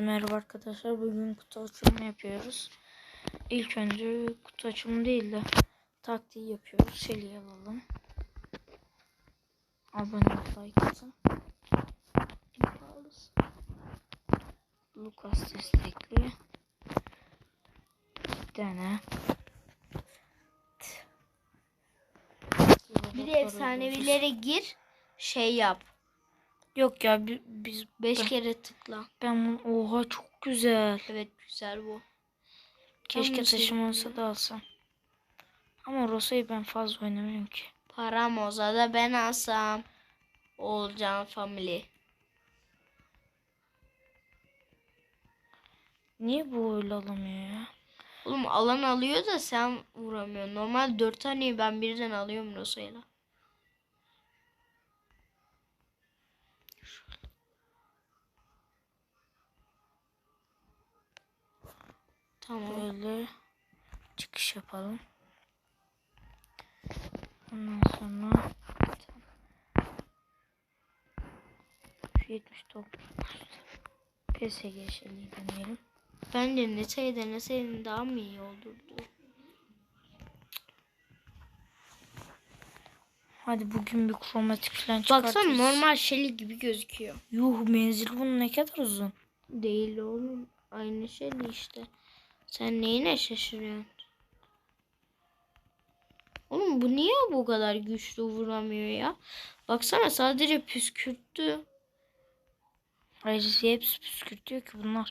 Merhaba arkadaşlar. Bugün kutu açılımı yapıyoruz. İlk önce kutu açılımı değil de taktiği yapıyoruz. Şeli'yi alalım. Abone ol, like atın. Lucas destekli. Bir tane. Bir de efsanevilere gir şey yap. Yok ya bi- biz 5 ben, kere tıkla. ben bunu- oha çok güzel. Evet güzel bu. Keşke taşım olsa da alsam. Ama Rosa'yı ben fazla oynamıyorum ki. Param olsa da ben alsam. Olcan family. Niye bu öyle alamıyor ya? Oğlum alan alıyor da sen vuramıyorsun. Normal 4 taneyi ben birden alıyorum Rosa'yla. Tamam. Böyle çıkış yapalım. Ondan sonra şu 79 PSG şeliği deneyelim. Bence Nete'yi deneseydin daha mı iyi olurdu? Hadi bugün bir kromatik falan çıkartırız. Baksana normal Shelly gibi gözüküyor. Yuh menzil bunun ne kadar uzun. Değil oğlum. Aynı Shelly işte. Sen neyine şaşırıyorsun? Oğlum bu niye bu kadar güçlü vuramıyor ya? Baksana sadece püskürttü. Ayrıca hepsi püskürtüyor ki bunlar.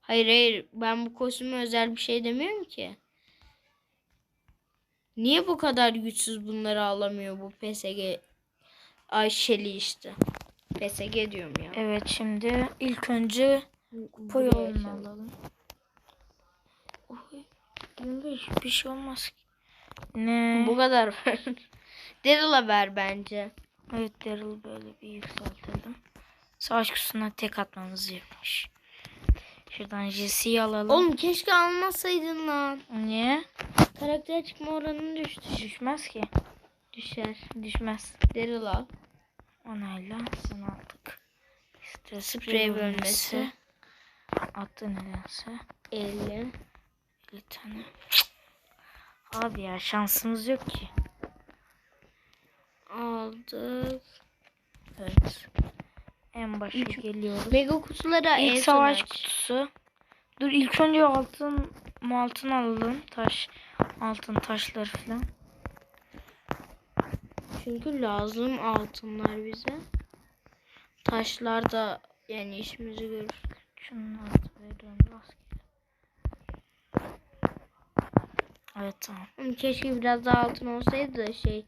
Hayır hayır ben bu kostüme özel bir şey demiyorum ki. Niye bu kadar güçsüz bunları alamıyor bu PSG Ayşeli işte. PSG diyorum ya. Evet şimdi ilk önce kupa yolunu alalım. Oy, 25 bir şey olmaz ki. Ne? Bu kadar ver. Daryl'a ver bence. Evet Daryl böyle bir yükseltelim. Savaş kutusuna tek atmamız yapmış. Şuradan Jesse'yi alalım. Oğlum keşke almasaydın lan. Niye? Karakter çıkma oranı düştü. Düşmez ki. Düşer. Düşmez. Daryl al. Onayla. Sen aldık. İşte Sprey bölmesi. Attı nedense. 50. 50 tane. Abi ya şansımız yok ki. Aldık. Evet. En başa Üç- geliyoruz. Mega kutulara en İlk son savaş aç. kutusu. Dur ilk önce altın altın alalım. Taş altın taşları falan. Çünkü lazım altınlar bize. Taşlar da yani işimizi görür. Şunun altı veriyorum. Evet tamam. Ama keşke biraz daha altın olsaydı da şey.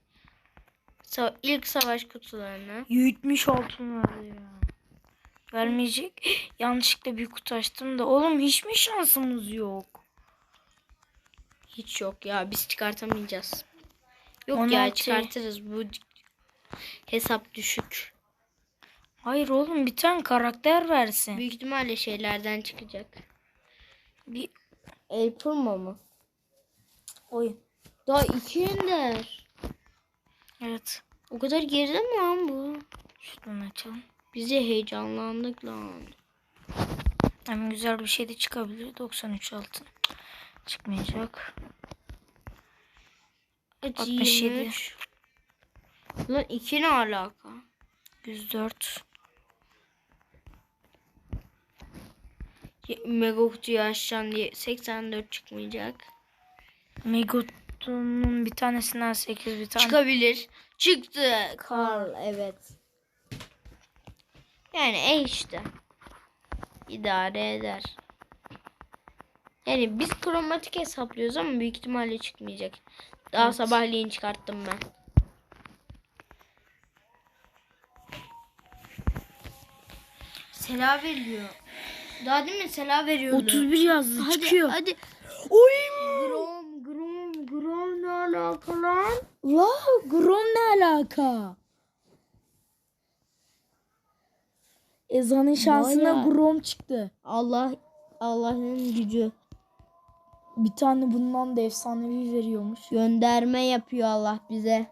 Sa- ilk savaş kutularını. 70 altın verdi ya. Vermeyecek. Yanlışlıkla bir kutu açtım da. Oğlum hiç mi şansımız yok? Hiç yok ya biz çıkartamayacağız. Yok 16. ya çıkartırız bu hesap düşük. Hayır oğlum bir tane karakter versin. Büyük ihtimalle şeylerden çıkacak. Bir El Primo mu? oyun. Daha iki ender. Evet. O kadar geride mi lan bu? Şuradan açalım. Biz de heyecanlandık lan. Hem güzel bir şey de çıkabilir. 93 altın. Çıkmayacak. Aç 67. 23. Lan iki ne alaka? 104. Ye- Mega kutuyu diye 84 çıkmayacak. Megotun'un bir tanesinden 8 bir tane. Çıkabilir. Çıktı. Karl evet. Yani e işte. İdare eder. Yani biz kromatik hesaplıyoruz ama büyük ihtimalle çıkmayacak. Daha Evet. sabahleyin çıkarttım ben. Sela veriliyor. Daha değil mi Sela veriyordu? 31 yazdı Hadi, çıkıyor. Hadi. Oy! Grom, grom, grom ne alaka lan? La Grom ne alaka? Ezan'ın şansına Bayağı. Grom çıktı. Allah, Allah'ın gücü. Bir tane bundan da efsanevi veriyormuş. Gönderme yapıyor Allah bize.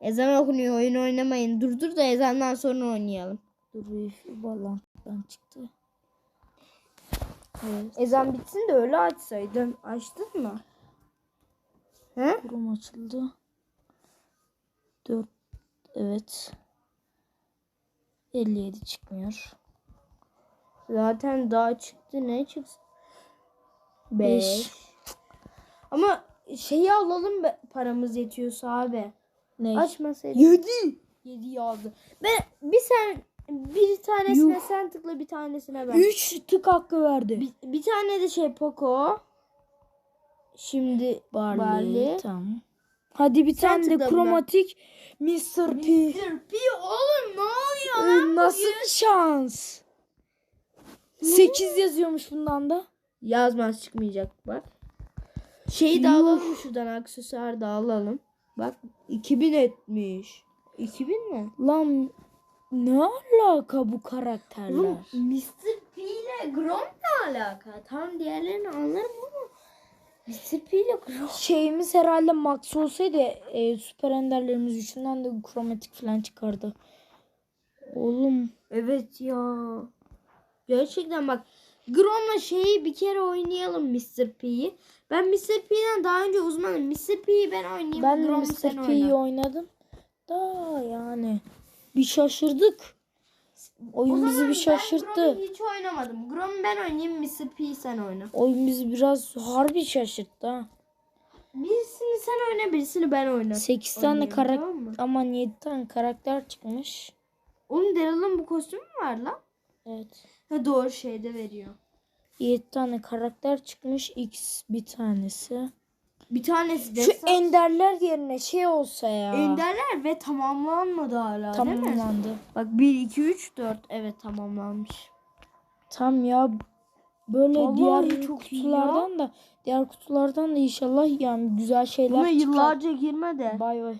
Ezan okunuyor oyun oynamayın. Dur dur da ezandan sonra oynayalım. Dur Wi-Fi bağlantıdan çıktı. Evet. Ezan bitsin de öyle açsaydın. Açtın mı? He? Kurum açıldı. 4 evet. 57 çıkmıyor. Zaten daha çıktı. Ne çıksın? 5. 5. Ama şeyi alalım be, paramız yetiyorsa abi. Ne? Açmasaydık. 7. 7 yazdı. Ben bir sen bir tanesine Yuh. sen tıkla bir tanesine ben. 3 tık hakkı verdi. Bir, bir tane de şey Poco. Şimdi Barley. Barley. Tamam. Hadi bir Sen tane de kromatik Mr. P. P oğlum ne oluyor Ee, Nasıl bir şans? 8 yazıyormuş bundan da. Yazmaz çıkmayacak bak. Şeyi de alalım şuradan aksesuar da alalım. Bak 2000 etmiş. 2000 mi? Lan ne alaka bu karakterler? Oğlum Mr. P ile Grom ne alaka? Tam diğerlerini anlarım ama Mr. P ile Grom. Şeyimiz herhalde max olsaydı e, süper enderlerimiz üçünden de kromatik falan çıkardı. Oğlum Evet ya. Gerçekten bak Grom'la şeyi bir kere oynayalım Mr. P'yi. Ben Mr. P'den daha önce uzmanım. Mr. P'yi ben oynayayım. ben de Grom'u sen Mr. P'yi oyna. oynadım. Da yani bir şaşırdık. Oyun bizi bir Ben şaşırttı. Grom'u hiç oynamadım. Grom'u ben oynayayım Mr. P'yi sen oyna. Oyun bizi biraz harbi şaşırttı ha. Birisini sen oyna birisini ben oynayayım. 8 tane karakter tamam mı? aman 7 tane karakter çıkmış. Onun Daryl'ın bu kostümü mü var lan? Evet. Ha doğru şeyde veriyor. 7 tane karakter çıkmış. X bir tanesi. Bir tanesi Şu destan. enderler yerine şey olsa ya. Enderler ve tamamlanmadı hala değil mi? Tamamlandı. Bak 1, 2, 3, 4. Evet tamamlanmış. Tam ya böyle Vallahi diğer çok iyi kutulardan da diğer kutulardan da inşallah yani güzel şeyler Buna çıkar. yıllarca girme de. Bay bay.